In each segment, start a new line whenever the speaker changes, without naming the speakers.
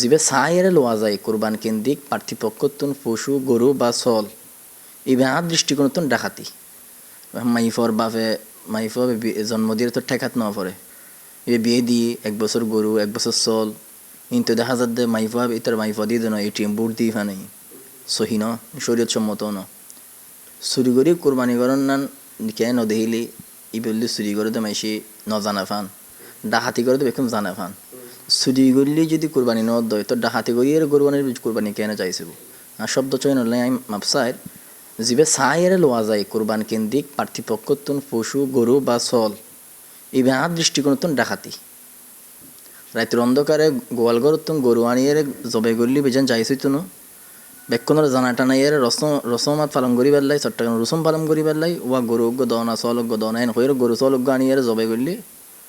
জিবে সাইয়ের লোয়া যায় কোরবান কেন্দ্রিক পার্থিপক্ষতুন পশু, গরু বা চল এই বেহার দৃষ্টিকোণতুন ডাকাতি। মাইফর বাপে, মাইফর জন্ম দিয়ে তো ঠেকাত না পড়ে এ বিয়ে দিয়ে এক বছর গরু, এক বছর চল কিন্তু দেখা যাচ্ছে মাইফা ইতার মাইফা দিয়ে দেন, এটিএম বুট দিয়ে ফানে সহি ন শরীয়ত সম্মত ন। চুরি কৰি কোরবানি করার নান কে নদেহিলি ই বললি চুরি করে তো মাইসি নজানা ফান। ডাহাতি করে তো বেকম জানা ফান। চুরি করলে যদি কোরবানি ন দয়, তো ডাহাতি করি এর কোরবানির কোরবানি কেন চাইছিল আর শব্দ চয়ন হলে আমি মাপসাইর জিবে সাইয়ের লোয়া যায় কোরবান কেন্দ্রিক পার্থিপক্ষতুন পশু, গরু বা চল এই বেহার দৃষ্টিকোণতুন ডাকাতি রাতের অন্ধকারে গোয়ালঘর তুম গরু আনিয়ে জবে করলি বেজান যাইছি তুনো বেক্ষণর জানা টানা ইয়ার রসম, রসমাত পালন করি পেলাই চট্টগ্রাম রসম পালন করি পেলাই ওয়া গরু অজ্ঞ দনা চল অজ্ঞ দনা এন হয়ে গরু চল অজ্ঞ আনিয়ে জবে করলি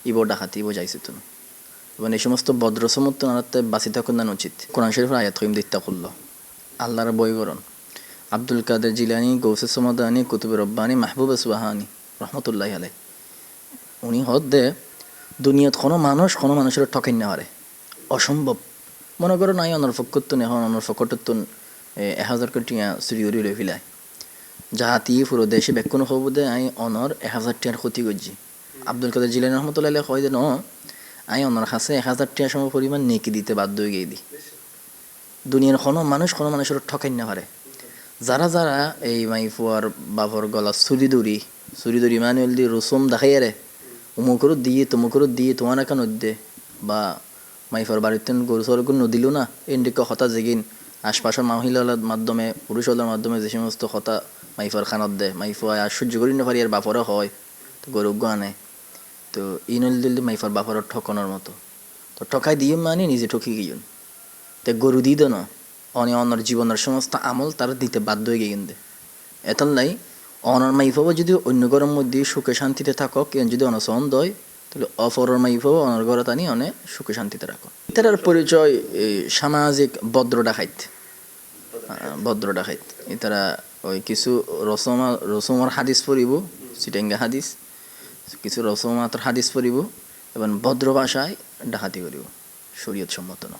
ইব ডাকাতি ইব যাইছি তুমি এবং এই সমস্ত বদ্রসমত্ব নারাতে বাঁচি থাকুন উচিত কোরআন শরীফের আয়াত হইম দিত্যা করল আল্লাহর বইগরণ আব্দুল কাদের জিলানি, গৌসে সমদানি কুতুবে রব্বানি, মাহবুব সুবাহানি রহমতুল্লাহ আলাই উনি হদ দে, দুনিয়াত কোনো মানুষ কোনো মানুষের ঠকেন না হারে। অসম্ভব। মনে করো নাই অনর ফকত্তন এখন অনর ফকটত্তন এক হাজার কোটি টিয়া চুরি উড়ি লৈ ফেলাই যাহাতি পুরো দেশে বেক্ষণ হব দে, আই অনর এক হাজার টিয়ার ক্ষতি করছি। আব্দুল কাদের জিলানি রহমতুল্লাহ কয় যে ন আই অনর কাছে এক হাজার টিয়া সম পরিমাণ নেকি দিতে বাধ্য হয়ে গিয়ে দি দুনিয়ার কোনো মানুষ কোনো মানুষের ঠকেন না পারে। যারা যারা এই মাইফুয়ার বাবর গলা চুরি দৌড়ি চুরি দৌড়ি মানে দি রসুম দেখাই আরে উমুকরও দিয়ে তুমুকরও দিয়ে তোমার একা নদে বা মাইফার বাড়িতে গরু সরগু নদিল না এন্ডিকে হতা জেগিন, আশপাশের মহিলার মাধ্যমে পুরুষদের মাধ্যমে যে সমস্ত হতা মাইফার খানত দেয় মাইফা আর সহ্য করি না পারি আর বাপরও হয় গরু আনে। তো ই নল দিল মাইফার বাপর ঠকানোর মতো। তো ঠকাই দিয়ে মানে নিজে ঠকি গিয়েন। তো গরু দিয়ে দেন অনে অনর জীবনের সমস্ত আমল তারা দিতে বাধ্য হয়ে গিয়ে এতন নাই অনর মাইফাবো যদি অন্য ঘরের মধ্যে সুখে শান্তিতে থাকো কেন যদি অনসন দয় তাহলে অপরর মাইফাবো অনর ঘরে তানি অনে সুখে শান্তিতে রাখো। এটার পরিচয় সামাজিক ভদ্র ডাকাইত। ভদ্র ডাকাইত। এটারা ওই কিছু রসমা রসমার হাদিস পড়িব, চিটেঙ্গা হাদিস। কিছু রসমাত্র হাদিস পড়িব এবং ভদ্র ভাষায় ডাহাতি করিব। শরীয়ত সম্মত না